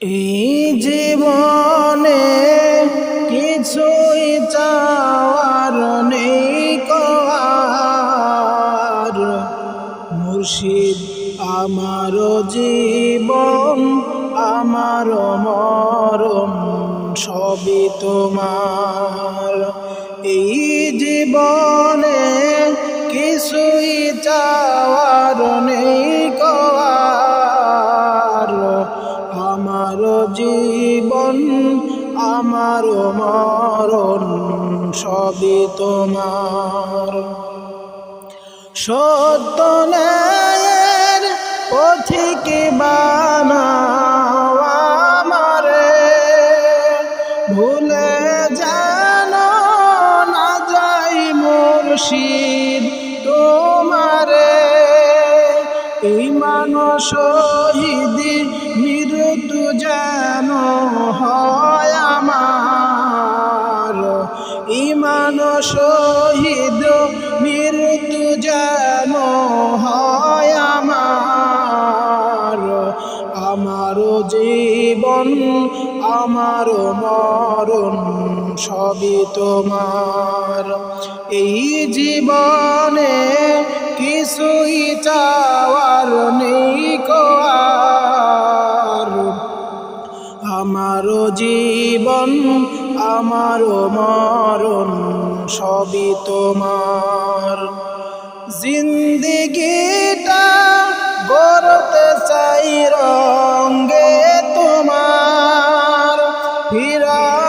এই জীবনে কিছুই চাওয়ার নেই কর মুর্শিদ, আমার জীবন, আমার মরণ সবই তোমার। এই জীবনে কিছুই চাওয়ার নেই জীবন আমার মরণ সবই তোমার। সত্য ন্যায়ের পথিক বানাও ভুলে যেন না যাই মুর্শিদ। ইমান শহীদি মৃত্যু যেন হয় আমার। ইমান আমার মরণ সবই তোমার। এই জীবনে কিছুই চাওয়ার নেই কোয়ার আমার জীবন, আমার মরণ সবই তোমার। জিন্দিগিটা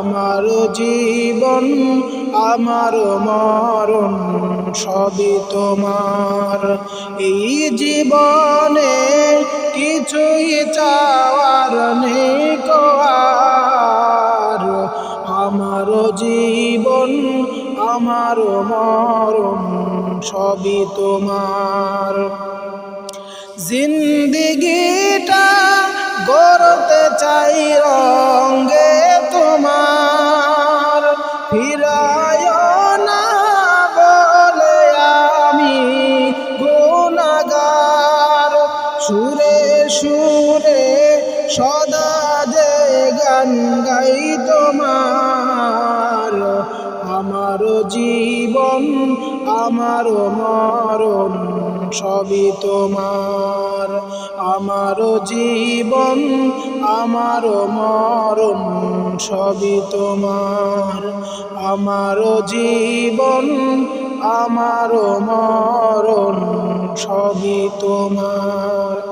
আমার জীবন, আমার মরণ, সবই তোমার। এই জীবনে কিছুই চাওয়ার নেই কোয়ার আমার জীবন, আমার মরণ, সবই তোমার। জিন্দিগিটা গড়তে চাই সুরে সুরে সদা যে গান গাই তোমার। আমার জীবন, আমার মরণ সবই তোমার। আমার জীবন, আমার মরণ সবই তোমার। আমার জীবন, আমার মরণ সবই তোমার।